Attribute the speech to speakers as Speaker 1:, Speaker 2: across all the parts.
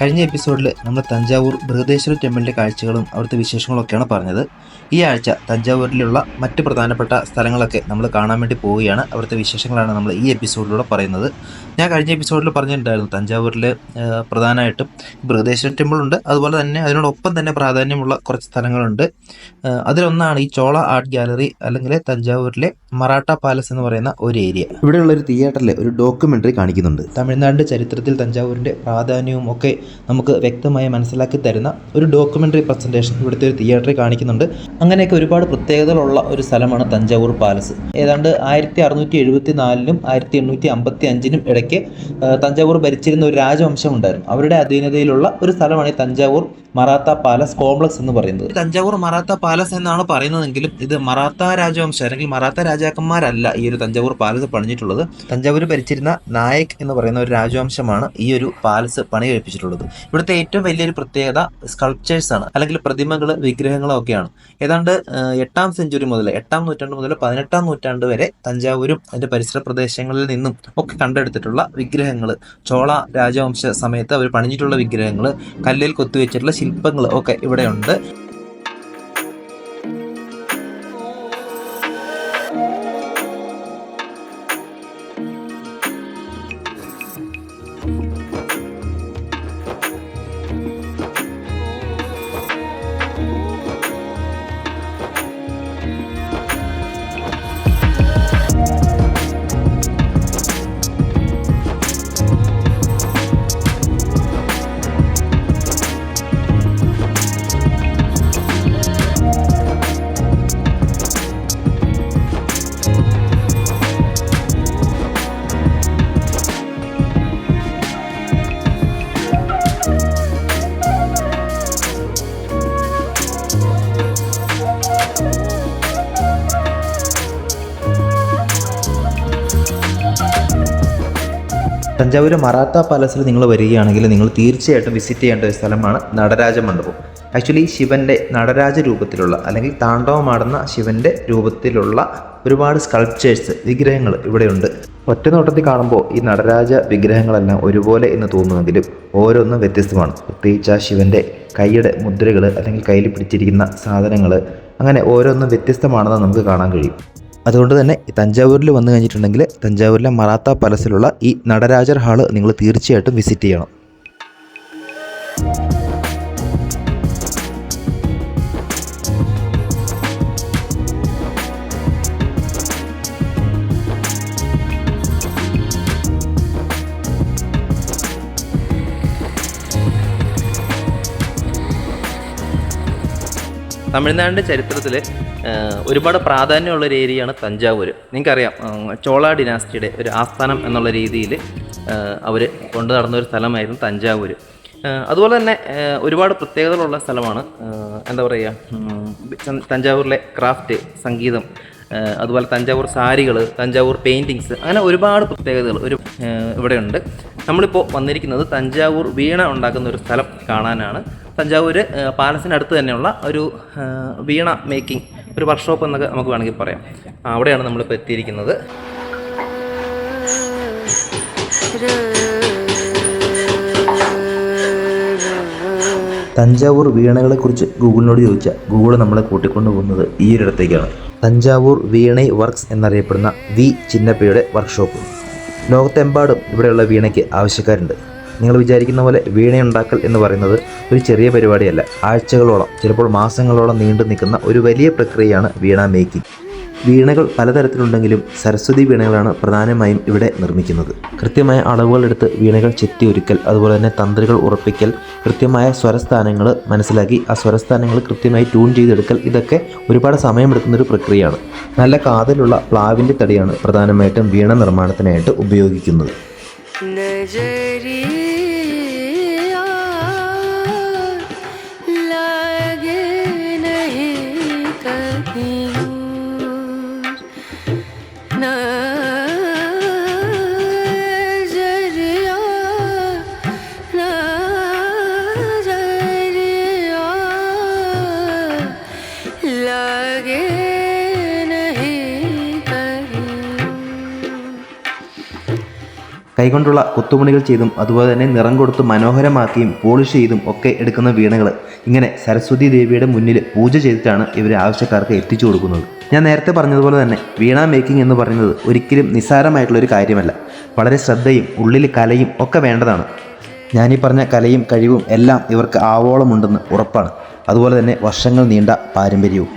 Speaker 1: കഴിഞ്ഞ എപ്പിസോഡിൽ നമ്മൾ തഞ്ചാവൂർ ബൃഹദേശ്വര ടെമ്പിളിന്റെ കാഴ്ചകളും അവിടുത്തെ വിശേഷങ്ങളൊക്കെയാണ് പറഞ്ഞത്. ഈ ആഴ്ച തഞ്ചാവൂരിലുള്ള മറ്റ് പ്രധാനപ്പെട്ട സ്ഥലങ്ങളൊക്കെ നമ്മൾ കാണാൻ വേണ്ടി പോവുകയാണ്. അവിടുത്തെ വിശേഷങ്ങളാണ് നമ്മൾ ഈ എപ്പിസോഡിലൂടെ പറയുന്നത്. ഞാൻ കഴിഞ്ഞ എപ്പിസോഡിൽ പറഞ്ഞിട്ടുണ്ടായിരുന്നു തഞ്ചാവൂരിൽ പ്രധാനമായിട്ടും ബൃഹദേശ്വര ടെമ്പിളുണ്ട് അതുപോലെ തന്നെ അതിനോടൊപ്പം തന്നെ പ്രാധാന്യമുള്ള കുറച്ച് സ്ഥലങ്ങളുണ്ട്. അതിലൊന്നാണ് ഈ ചോള ആർട്ട് ഗാലറി അല്ലെങ്കിൽ തഞ്ചാവൂരിലെ മറാഠ പാലസ് എന്ന് പറയുന്ന ഒരു ഏരിയ ഇവിടെയുള്ള ഒരു തിയേറ്ററിൽ ഒരു ഡോക്യുമെന്ററി കാണിക്കുന്നുണ്ട്. തമിഴ്നാടിന്റെ ചരിത്രത്തിൽ തഞ്ചാവൂരിന്റെ പ്രാധാന്യവും ഒക്കെ നമുക്ക് വ്യക്തമായി മനസ്സിലാക്കി തരുന്ന ഒരു ഡോക്യുമെന്ററി പ്രസന്റേഷൻ ഇവിടുത്തെ ഒരു തിയേറ്ററിൽ കാണിക്കുന്നുണ്ട്. അങ്ങനെയൊക്കെ ഒരുപാട് പ്രത്യേകതകളുള്ള ഒരു സ്ഥലമാണ് തഞ്ചാവൂർ പാലസ് ഏതാണ്ട് ആയിരത്തി അറുന്നൂറ്റി എഴുപത്തി നാലിനും ആയിരത്തി എണ്ണൂറ്റി അമ്പത്തി അഞ്ചിനും ഇടയ്ക്ക് തഞ്ചാവൂർ ഭരിച്ചിരുന്ന ഒരു രാജവംശം ഉണ്ടായിരുന്നു അവരുടെ അധീനതയിലുള്ള ഒരു സ്ഥലമാണ് ഈ തഞ്ചാവൂർ മറാത്ത പാലസ് കോംപ്ലക്സ് എന്ന് പറയുന്നത്. തഞ്ചാവൂർ മറാത്ത പാലസ് എന്നാണ് പറയുന്നതെങ്കിലും ഇത് മറാത്ത രാജവംശം അല്ലെങ്കിൽ മറാത്ത രാജാക്കന്മാരല്ല ഈ ഒരു തഞ്ചാവൂർ പാലസ് പണിഞ്ഞിട്ടുള്ളത്. തഞ്ചാവൂർ ഭരിച്ചിരുന്ന നായക് എന്ന് പറയുന്ന ഒരു രാജവംശമാണ് ഈ ഒരു പാലസ് പണി കഴിപ്പിച്ചിട്ടുള്ളത് ഇവിടുത്തെ ഏറ്റവും വലിയൊരു പ്രത്യേകത സ്കൾപ്ചേഴ്സ് ആണ്. അല്ലെങ്കിൽ പ്രതിമകൾ വിഗ്രഹങ്ങളോ ഒക്കെയാണ്. ഏതാണ്ട് എട്ടാം സെഞ്ചുറി മുതൽ എട്ടാം നൂറ്റാണ്ട് മുതൽ പതിനെട്ടാം നൂറ്റാണ്ട് വരെ തഞ്ചാവൂരും അതിന്റെ പരിസര പ്രദേശങ്ങളിൽ നിന്നും ഒക്കെ കണ്ടെടുത്തിട്ടുള്ള വിഗ്രഹങ്ങൾ ചോള രാജവംശ സമയത്ത് അവർ പണിഞ്ഞിട്ടുള്ള വിഗ്രഹങ്ങൾ കല്ലിൽ കൊത്തിവെച്ചിട്ടുള്ള ശില്പങ്ങൾ ഒക്കെ ഇവിടെയുണ്ട്. തഞ്ചാവൂർ മറാത്ത പാലസിൽ നിങ്ങൾ വരികയാണെങ്കിൽ നിങ്ങൾ തീർച്ചയായിട്ടും വിസിറ്റ് ചെയ്യേണ്ട ഒരു സ്ഥലമാണ് നടരാജ മണ്ഡപം. ആക്ച്വലി ശിവന്റെ നടരാജ രൂപത്തിലുള്ള അല്ലെങ്കിൽ താണ്ഡവമാടുന്ന ശിവന്റെ രൂപത്തിലുള്ള ഒരുപാട് സ്കൾപ്ചേഴ്സ് വിഗ്രഹങ്ങൾ ഇവിടെയുണ്ട്. ഒറ്റ നോട്ടത്തിൽ കാണുമ്പോൾ ഈ നടരാജ വിഗ്രഹങ്ങളെല്ലാം ഒരുപോലെ എന്ന് തോന്നുമെങ്കിലും ഓരോന്നും വ്യത്യസ്തമാണ്. പ്രത്യേകിച്ച് ആ ശിവന്റെ കൈയുടെ മുദ്രകൾ അല്ലെങ്കിൽ കയ്യിൽ പിടിച്ചിരിക്കുന്ന സാധനങ്ങൾ അങ്ങനെ ഓരോന്നും വ്യത്യസ്തമാണെന്ന് നമുക്ക് കാണാൻ കഴിയും. അതുകൊണ്ട് തന്നെ തഞ്ചാവൂരിൽ വന്നു കഴിഞ്ഞിട്ടുണ്ടെങ്കിൽ തഞ്ചാവൂരിലെ മറാത്ത പാലസിലുള്ള ഈ നടരാജർ ഹാൾ നിങ്ങൾ തീർച്ചയായിട്ടും വിസിറ്റ് ചെയ്യണം. തമിഴ്നാടിന്റെ ചരിത്രത്തിൽ ഒരുപാട് പ്രാധാന്യമുള്ള ഒരു ഏരിയയാണ് തഞ്ചാവൂർ നിങ്ങൾക്കറിയാം ചോള ഡിനാസ്റ്റിയുടെ ഒരു ആസ്ഥാനം എന്നുള്ള രീതിയിൽ അവർ കൊണ്ടു നടന്ന ഒരു സ്ഥലമായിരുന്നു തഞ്ചാവൂർ അതുപോലെ തന്നെ ഒരുപാട് പ്രത്യേകതകളുള്ള സ്ഥലമാണ് എന്താ പറയുക തഞ്ചാവൂരിലെ ക്രാഫ്റ്റ് സംഗീതം അതുപോലെ തഞ്ചാവൂർ സാരികൾ തഞ്ചാവൂർ പെയിന്റിങ്സ് അങ്ങനെ ഒരുപാട് പ്രത്യേകതകൾ ഒരു ഇവിടെയുണ്ട്. നമ്മളിപ്പോൾ വന്നിരിക്കുന്നത് തഞ്ചാവൂർ വീണ ഉണ്ടാക്കുന്ന ഒരു സ്ഥലം കാണാനാണ്. തഞ്ചാവൂർ പാലസിനടുത്ത് തന്നെയുള്ള ഒരു വീണ മേക്കിംഗ് ഒരു വർക്ക്ഷോപ്പ് എന്നൊക്കെ നമുക്ക് വേണമെങ്കിൽ പറയാം. അവിടെയാണ് നമ്മളിപ്പോൾ എത്തിയിരിക്കുന്നത്. തഞ്ചാവൂർ വീണകളെക്കുറിച്ച് ഗൂഗിളിനോട് ചോദിച്ചാൽ ഗൂഗിൾ നമ്മളെ കൂട്ടിക്കൊണ്ടു പോകുന്നത് ഈ ഒരിടത്തേക്കാണ് തഞ്ചാവൂർ വീണൈ വർക്ക്സ് എന്നറിയപ്പെടുന്ന വി ചിന്നപ്പയുടെ വർക്ക്ഷോപ്പ്. ലോകത്തെമ്പാടും ഇവിടെയുള്ള വീണയ്ക്ക് ആവശ്യക്കാരുണ്ട്. നിങ്ങൾ വിചാരിക്കുന്ന പോലെ വീണയുണ്ടാക്കൽ എന്ന് പറയുന്നത് ഒരു ചെറിയ പരിപാടിയല്ല. ആഴ്ചകളോളം ചിലപ്പോൾ മാസങ്ങളോളം നീണ്ടു നിൽക്കുന്ന ഒരു വലിയ പ്രക്രിയയാണ് വീണ മേക്കിംഗ്. വീണകൾ പലതരത്തിലുണ്ടെങ്കിലും സരസ്വതി വീണകളാണ് പ്രധാനമായും ഇവിടെ നിർമ്മിക്കുന്നത്. കൃത്യമായ അളവുകളെടുത്ത് വീണകൾ ചെത്തിയൊരുക്കൽ അതുപോലെ തന്നെ തന്ത്രികൾ ഉറപ്പിക്കൽ കൃത്യമായ സ്വരസ്ഥാനങ്ങൾ മനസ്സിലാക്കി ആ സ്വരസ്ഥാനങ്ങൾ കൃത്യമായി ട്യൂൺ ചെയ്തെടുക്കൽ ഇതൊക്കെ ഒരുപാട് സമയമെടുക്കുന്ന ഒരു പ്രക്രിയയാണ്. നല്ല കാതലുള്ള പ്ലാവിന്റെ തടിയാണ് പ്രധാനമായിട്ടും വീണ നിർമ്മാണത്തിനായിട്ട് ഉപയോഗിക്കുന്നത്.
Speaker 2: നജരീ
Speaker 1: കൈകൊണ്ടുള്ള കൊത്തുപണികൾ ചെയ്തും അതുപോലെ തന്നെ നിറം കൊടുത്ത് മനോഹരമാക്കിയും പോളിഷ് ചെയ്തും ഒക്കെ എടുക്കുന്ന വീണകൾ ഇങ്ങനെ സരസ്വതി ദേവിയുടെ മുന്നിൽ പൂജ ചെയ്തിട്ടാണ് ഇവർ ആവശ്യക്കാർക്ക് എത്തിച്ചു കൊടുക്കുന്നത്. ഞാൻ നേരത്തെ പറഞ്ഞതുപോലെ തന്നെ വീണ മേക്കിംഗ് എന്ന് പറയുന്നത് ഒരിക്കലും നിസ്സാരമായിട്ടുള്ള ഒരു കാര്യമല്ല. വളരെ ശ്രദ്ധയും ഉള്ളിൽ കലയും ഒക്കെ വേണ്ടതാണ്. ഞാനീ പറഞ്ഞ കലയും കഴിവും എല്ലാം ഇവർക്ക് ആവോളമുണ്ടെന്ന് ഉറപ്പാണ്. അതുപോലെ തന്നെ വർഷങ്ങൾ നീണ്ട പാരമ്പര്യവും.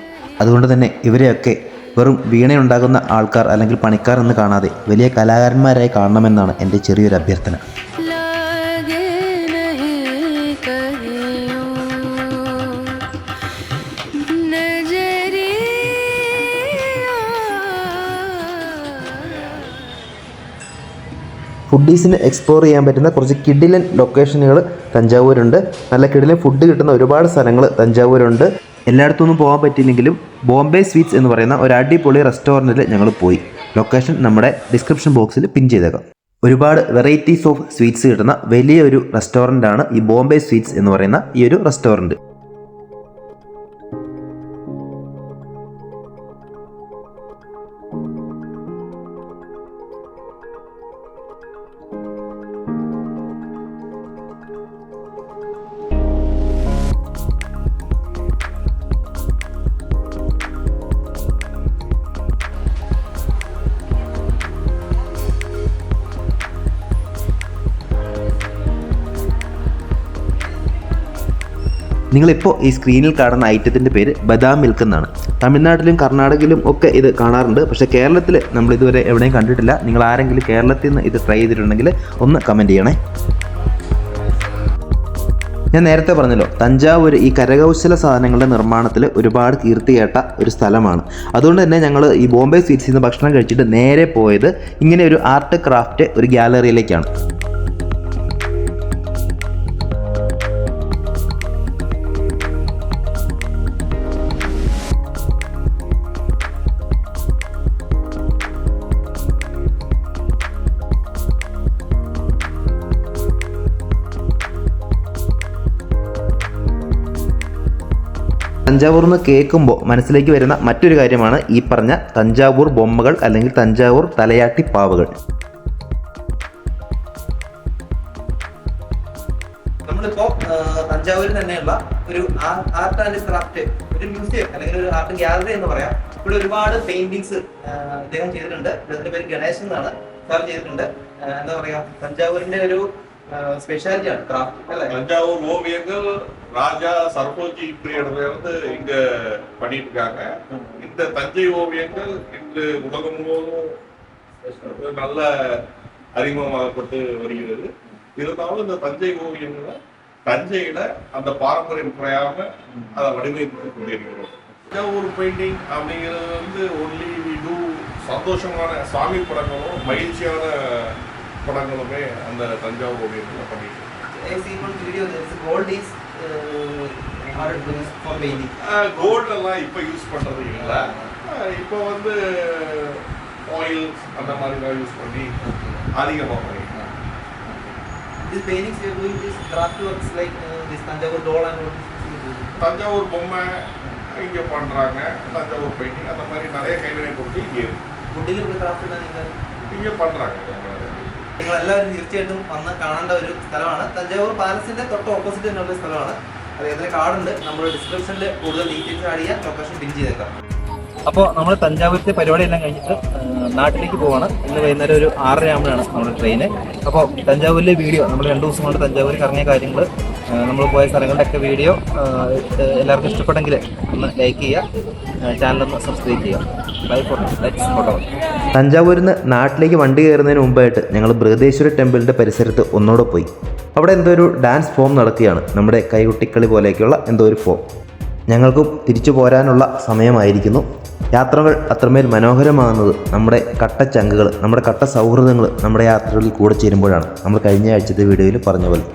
Speaker 1: അതുകൊണ്ട് തന്നെ ഇവരെയൊക്കെ വെറും വീണയുണ്ടാകുന്ന ആൾക്കാർ അല്ലെങ്കിൽ പണിക്കാർ എന്ന് കാണാതെ വലിയ കലാകാരന്മാരായി കാണണമെന്നാണ് എന്റെ ചെറിയൊരു അഭ്യർത്ഥന. ഫുഡീസിന് എക്സ്പ്ലോർ ചെയ്യാൻ പറ്റുന്ന കുറച്ച് കിഡിലൻ ലൊക്കേഷനുകൾ തഞ്ചാവൂരുണ്ട്. നല്ല കിഡിലൻ ഫുഡ് കിട്ടുന്ന ഒരുപാട് സ്ഥലങ്ങൾ തഞ്ചാവൂരുണ്ട്. എല്ലായിടത്തൊന്നും പോകാൻ പറ്റിയില്ലെങ്കിലും ബോംബെ സ്വീറ്റ്സ് എന്ന് പറയുന്ന ഒരു അടിപൊളി റെസ്റ്റോറന്റിൽ ഞങ്ങൾ പോയി. ലൊക്കേഷൻ നമ്മുടെ ഡിസ്ക്രിപ്ഷൻ ബോക്സിൽ പിൻ ചെയ്തേക്കാം. ഒരുപാട് വെറൈറ്റീസ് ഓഫ് സ്വീറ്റ്സ് കിട്ടുന്ന വലിയൊരു റെസ്റ്റോറന്റാണ് ഈ ബോംബെ സ്വീറ്റ്സ് എന്ന് പറയുന്ന ഈ ഒരു റെസ്റ്റോറന്റ് നിങ്ങളിപ്പോൾ ഈ സ്ക്രീനിൽ കാണുന്ന ഐറ്റത്തിന്റെ പേര് ബദാം മിൽക്ക് എന്നാണ്. തമിഴ്നാട്ടിലും കർണാടകയിലും ഒക്കെ ഇത് കാണാറുണ്ട്. പക്ഷേ കേരളത്തിൽ നമ്മൾ ഇതുവരെ എവിടെയും കണ്ടിട്ടില്ല. നിങ്ങൾ ആരെങ്കിലും കേരളത്തിൽ നിന്ന് ഇത് ട്രൈ ചെയ്തിട്ടുണ്ടെങ്കിൽ ഒന്ന് കമന്റ് ചെയ്യണേ. ഞാൻ നേരത്തെ പറഞ്ഞല്ലോ തഞ്ചാവൂർ ഈ കരകൗശല സാധനങ്ങളുടെ നിർമ്മാണത്തിൽ ഒരുപാട് കീർത്തി കേട്ട ഒരു സ്ഥലമാണ്. അതുകൊണ്ട് തന്നെ ഞങ്ങൾ ഈ ബോംബെ സ്വീറ്റ്സിൽ നിന്ന് ഭക്ഷണം കഴിച്ചിട്ട് നേരെ പോയത് ഇങ്ങനെ ഒരു ആർട്ട് ക്രാഫ്റ്റ് ഒരു ഗ്യാലറിയിലേക്കാണ് തഞ്ചാവൂർ എന്ന് കേൾക്കുമ്പോൾ മനസ്സിലേക്ക് വരുന്ന മറ്റൊരു കാര്യമാണ് ഈ പറഞ്ഞ തഞ്ചാവൂർ ബൊമ്മകൾ അല്ലെങ്കിൽ തഞ്ചാവൂർ തലയാട്ടി പാവുകൾ. നമ്മളിപ്പോ തഞ്ചാവൂരിൽ തന്നെയുള്ള ഒരു ആർട്ട് ആൻഡ് ക്രാഫ്റ്റ് ഒരു മ്യൂസിയം അല്ലെങ്കിൽ ഒരു ആർട്ട് ഗ്യാലറി എന്ന് പറയാം. ഇവിടെ ഒരുപാട് പെയിന്റിങ്സ് അദ്ദേഹം ചെയ്തിട്ടുണ്ട്. അദ്ദേഹത്തിന്റെ പേര് ഗണേശൻ എന്നാണ്. സാർ ചെയ്തിട്ടുണ്ട്. എന്താ പറയാ തഞ്ചാവൂരിന്റെ ഒരു സ്പെഷ്യാലിറ്റിയാണ് ക്രാഫ്റ്റ് അല്ലെ?
Speaker 3: തഞ്ചാവൂർ ராஜா சரபோஜி பீரியட்ல இருந்து இங்க பண்ணிட்டு இருக்காங்க இந்த தஞ்சை ஓவியங்கள் இன்று உலகம் முழுவதும் நல்ல அறிமுகமாகப்பட்டு வருகிறது. இருந்தாலும் இந்த தஞ்சை ஓவியங்களை தஞ்சையில அந்த பாரம்பரியம் குறையாம அதை வடிவமைத்து கொண்டிருக்கிறோம். தஞ்சாவூர் பெயிண்டிங் அப்படிங்கிறது வந்து ஒன்லி இது சந்தோஷமான சாமி படங்களும் மகிழ்ச்சியான படங்களுமே அந்த தஞ்சாவூர் ஓவியத்தில் பண்ணிட்டு
Speaker 1: is equal to video this gold is uh, for bathing
Speaker 3: gold எல்லாம் இப்ப யூஸ் பண்றது இல்ல. இப்ப வந்து ஆயில் அந்த மாதிரி எல்லாம் யூஸ் பண்ணி அதிகமா பண்ணிக்கலாம்.
Speaker 1: This paintings we are doing this craft works like uh, this Tanjavur doll and all
Speaker 3: Thanjavur பொம்மை இங்கே பண்ணுறாங்க தஞ்சாவூர் பெயிண்டிங் அந்த மாதிரி நிறைய கைவினை பொருட்கள் இங்கே இருக்கு.
Speaker 1: குட்டிகளுக்கு கிராஃப்ட் பண்ணுறாங்க നിങ്ങൾ എല്ലാവരും തീർച്ചയായിട്ടും വന്ന് കാണേണ്ട ഒരു സ്ഥലമാണ്. തഞ്ചാവൂർ പാലസിന്റെ തൊട്ട് ഓപ്പോസിറ്റ് തന്നെയുള്ള സ്ഥലമാണ്. അദ്ദേഹത്തിന് കാർഡുണ്ട് നമ്മൾ ഡിസ്ക്രിപ്ഷനിൽ കൂടുതൽ ഡീറ്റെയിൽസ് ആഡ് ചെയ്യാം. ലൊക്കേഷൻ പിൻ ചെയ്തേക്കാം. അപ്പോൾ നമ്മൾ തഞ്ചാവൂരിലെ പരിപാടി എല്ലാം കഴിഞ്ഞിട്ട് നാട്ടിലേക്ക് പോവാണ്. ഇന്ന് വൈകുന്നേരം ഒരു ആറര ആകുമ്പോഴാണ് നമ്മുടെ ട്രെയിന് അപ്പോൾ തഞ്ചാവൂരിലെ വീഡിയോ നമ്മൾ രണ്ട് ദിവസം കൊണ്ട് തഞ്ചാവൂരിൽ കറങ്ങിയ കാര്യങ്ങൾ നമ്മൾ പോയ സ്ഥലങ്ങളുടെയൊക്കെ വീഡിയോ എല്ലാവർക്കും ഇഷ്ടപ്പെട്ടെങ്കിൽ ഒന്ന് ലൈക്ക് ചെയ്യുക ചാനലൊന്ന് സബ്സ്ക്രൈബ് ചെയ്യുക. ഫോർ ലെറ്റ്സ് ഫോട്ടോ തഞ്ചാവൂരിൽ നിന്ന് നാട്ടിലേക്ക് വണ്ടി കയറുന്നതിന് മുമ്പായിട്ട് ഞങ്ങൾ ബൃഹദേശ്വര ടെമ്പിളിന്റെ പരിസരത്ത് ഒന്നുകൂടെ പോയി. അവിടെ എന്തോ ഒരു ഡാൻസ് ഫോം നടക്കുകയാണ്. നമ്മുടെ കൈകുട്ടിക്കളി പോലെയൊക്കെയുള്ള എന്തോ ഒരു ഫോം ഞങ്ങൾക്കും തിരിച്ചു പോരാനുള്ള സമയമായിരിക്കുന്നു. യാത്രകൾ അത്രമേൽ മനോഹരമാകുന്നത് നമ്മുടെ കട്ട ചങ്കുകൾ നമ്മുടെ കട്ട സൗഹൃദങ്ങൾ നമ്മുടെ യാത്രകളിൽ കൂടെ ചേരുമ്പോഴാണ്. നമ്മൾ കഴിഞ്ഞ ആഴ്ചത്തെ വീഡിയോയിൽ പറഞ്ഞ പോലെ.